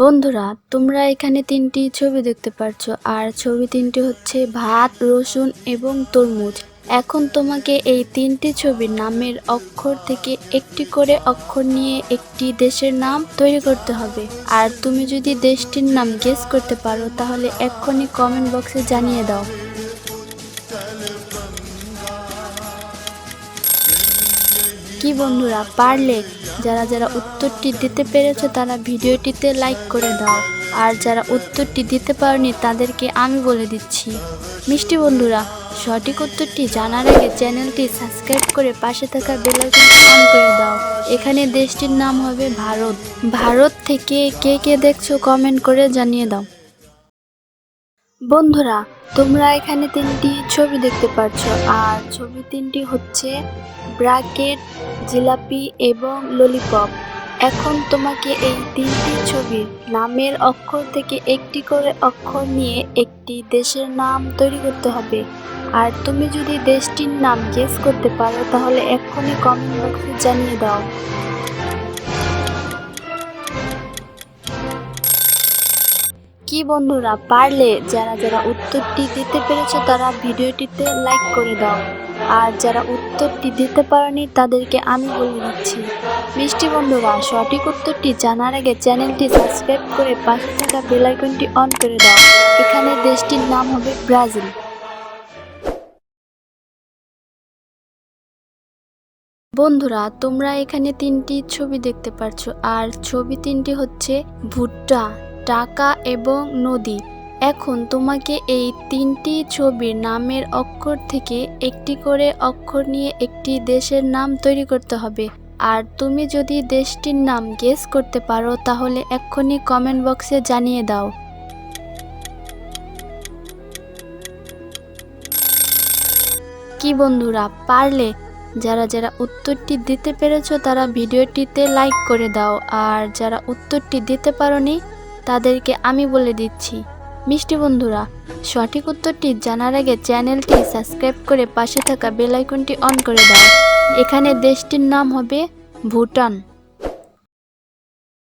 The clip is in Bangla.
বন্ধুরা, তোমরা এখানে তিনটি ছবি দেখতে পারছ। আর ছবি তিনটি হচ্ছে ভাত, রসুন এবং তরমুজ। এখন তোমাকে এই তিনটি ছবির নামের অক্ষর থেকে একটি করে অক্ষর নিয়ে একটি দেশের নাম তৈরি করতে হবে। আর তুমি যদি দেশটির নাম গেস করতে পারো, তাহলে এক্ষুনি কমেন্ট বক্সে জানিয়ে দাও। কি বন্ধুরা, পারলে যারা যারা উত্তরটি দিতে পেরেছ তারা ভিডিওটিতে লাইক করে দাও। আর যারা উত্তরটি দিতে পারনি তাদেরকে আমি বলে দিচ্ছি। মিষ্টি বন্ধুরা, সঠিক উত্তরটি জানার আগে চ্যানেলটি সাবস্ক্রাইব করে পাশে থাকা বেল আইকনটি অন করে দাও। এখানে দেশটির নাম হবে ভারত। ভারত থেকে কে কে দেখছ কমেন্ট করে জানিয়ে দাও। বন্ধুরা, তোমরা এখানে তিনটি ছবি দেখতে পাচ্ছ আর ছবি তিনটি হচ্ছে ব্রাকেট জিলাপি এবং ললিপপ। এখন তোমাকে এই তিনটি ছবির নামের অক্ষর থেকে একটি করে অক্ষর নিয়ে একটি দেশের নাম তৈরি করতে হবে। আর তুমি যদি দেশটির নাম গেস করতে পারো, তাহলে এক্ষুনি কমেন্ট বক্সে জানিয়ে দাও। কি বন্ধুরা, পারলে যারা যারা উত্তরটি দিতে পেরেছ তারা ভিডিওটিতে লাইক করে দাও। আর যারা উত্তরটি দিতে পারেনি তাদেরকে আমি বলে দিচ্ছি, মিষ্টি বন্ধুরা, সঠিক উত্তরটি জানার আগে চ্যানেলটি সাবস্ক্রাইব করে পাশে থাকা বেল আইকনটি অন করে দাও। এখানে দেশটির নাম হবে ব্রাজিল। বন্ধুরা, তোমরা এখানে তিনটি ছবি দেখতে পারছ, আর ছবি তিনটি হচ্ছে ভুট্টা। টাকা এবং নদী। এখন তোমাকে এই তিনটি ছবির নামের অক্ষর থেকে একটি করে অক্ষর নিয়ে একটি দেশের নাম তৈরি করতে হবে। আর তুমি যদি দেশটির নাম গেস করতে পারো, তাহলে এক্ষুনি কমেন্ট বক্সে জানিয়ে দাও। কি বন্ধুরা, পারলে? যারা যারা উত্তরটি দিতে পেরেছ, তারা ভিডিওটিতে লাইক করে দাও। আর যারা উত্তরটি দিতে পারোনি তাদেরকে আমি বলে দিচ্ছি। মিষ্টি বন্ধুরা, সঠিক উত্তরটি জানার আগে চ্যানেলটি সাবস্ক্রাইব করে পাশে থাকা বেলাইকনটি অন করে দাও। এখানে দেশটির নাম হবে ভুটান।